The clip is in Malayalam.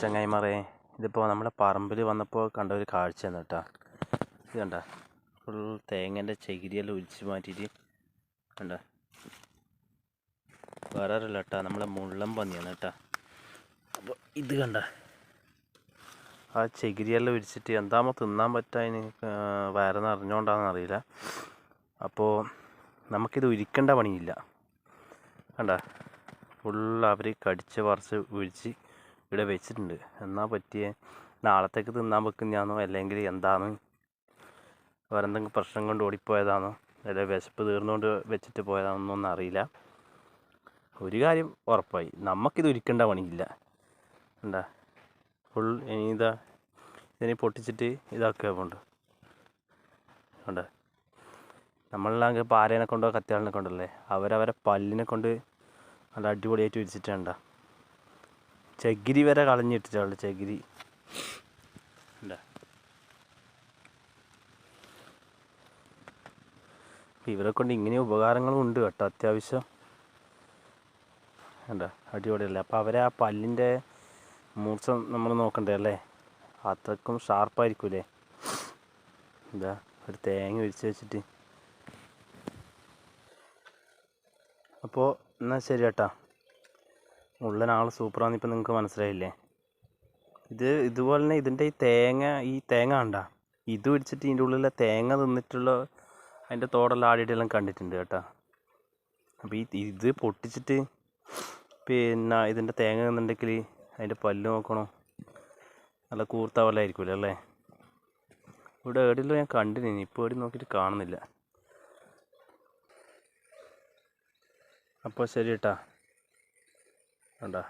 ചങ്ങായിമാരെ ഇതിപ്പോൾ നമ്മുടെ പറമ്പിൽ വന്നപ്പോൾ കണ്ട ഒരു കാഴ്ചയാണ് കേട്ടോ. ഇത് കണ്ട ഫുൾ തേങ്ങേന്റെ ചകിരിയെല്ലാം ഒഴിച്ച് മാറ്റിയിട്ട് കണ്ട. വേറെ ഒരു കേട്ടോ നമ്മളെ മുള്ളം പന്നിയാണ് കേട്ടോ. അപ്പോൾ ഇത് കണ്ട. ആ ചകിരിയെല്ലാം ഒഴിച്ചിട്ട് എന്താമോ തിന്നാൻ പറ്റാതിന് വയറ് നിറഞ്ഞുകൊണ്ടാണെന്ന് അറിയില്ല. അപ്പോൾ നമുക്കിത് ഒരിക്കേണ്ട പണിയില്ല. കണ്ട ഫുൾ അവർ കടിച്ച് പറിച്ച് ഒഴിച്ച് ഇവിടെ വെച്ചിട്ടുണ്ട്. എന്നാൽ പറ്റിയേ? നാളത്തേക്ക് തിന്നാൻ വെക്കുന്നതാണോ? അല്ലെങ്കിൽ എന്താണ്? വേറെ എന്തെങ്കിലും പ്രശ്നം കൊണ്ട് ഓടിപ്പോയതാണോ? അല്ലെ വിശപ്പ് തീർന്നുകൊണ്ട് വെച്ചിട്ട് പോയതാണെന്നൊന്നും അറിയില്ല. ഒരു കാര്യം ഉറപ്പായി. നമുക്കിത് ഒരുക്കേണ്ട പണിയില്ല. എന്താ ഫുൾ ഇനി ഇതാ ഇതിനെ പൊട്ടിച്ചിട്ട് ഇതാക്കുക പോണ്ട് ഉണ്ട് നമ്മളാണെങ്കിൽ പാരേനെ കൊണ്ടോ കത്തിയാളിനെ കൊണ്ടല്ലേ അവരവരെ പല്ലിനെ കൊണ്ട് നല്ല അടിപൊളിയായിട്ട് വിരിച്ചിട്ടുണ്ട് ചകിരി വരെ കളഞ്ഞിട്ടിട്ടുള്ളു ചകിരി. ഇവരെ കൊണ്ട് ഇങ്ങനെ ഉപകാരങ്ങളും ഉണ്ട് കേട്ടോ അത്യാവശ്യം. ഉണ്ട് അടിപൊളിയല്ലേ? അപ്പോൾ അവരെ ആ പല്ലിന്റെ മൂർച്ച നമ്മൾ നോക്കണ്ടേ അല്ലേ? അത്രക്കും ഷാർപ്പായിരിക്കൂലേ? എന്താ ഒരു തേങ്ങ ഒഴിച്ച് വെച്ചിട്ട്. അപ്പോൾ എന്നാൽ ശരി ചേട്ടാ ഉള്ള ആൾ സൂപ്പറാന്ന് ഇപ്പം നിങ്ങൾക്ക് മനസ്സിലായില്ലേ? ഇത് ഇതുപോലെ തന്നെ ഇതിന്റെ ഈ തേങ്ങ ഈ തേങ്ങ കണ്ട? ഇത് പിടിച്ചിട്ട് ഇതിന്റെ ഉള്ളിലെ തേങ്ങ തിന്നിട്ടുള്ള അതിന്റെ തോടെല്ലാം ആടിയിട്ടെല്ലാം കണ്ടിട്ടുണ്ട് കേട്ടോ. അപ്പോൾ ഈ ഇത് പൊട്ടിച്ചിട്ട് പിന്നെ ഇതിന്റെ തേങ്ങ തിന്നുണ്ടെങ്കിൽ അതിന്റെ പല്ല് നോക്കണോ? നല്ല കൂർത്ത പോലെ അല്ലേ? ഇവിടെ എവിടെയല്ലോ ഞാൻ കണ്ടിരുന്നു ഇപ്പോൾ എവിടെ നോക്കിയിട്ട് കാണുന്നില്ല. അപ്പോൾ ശരി കേട്ടാ കണ്ടാ?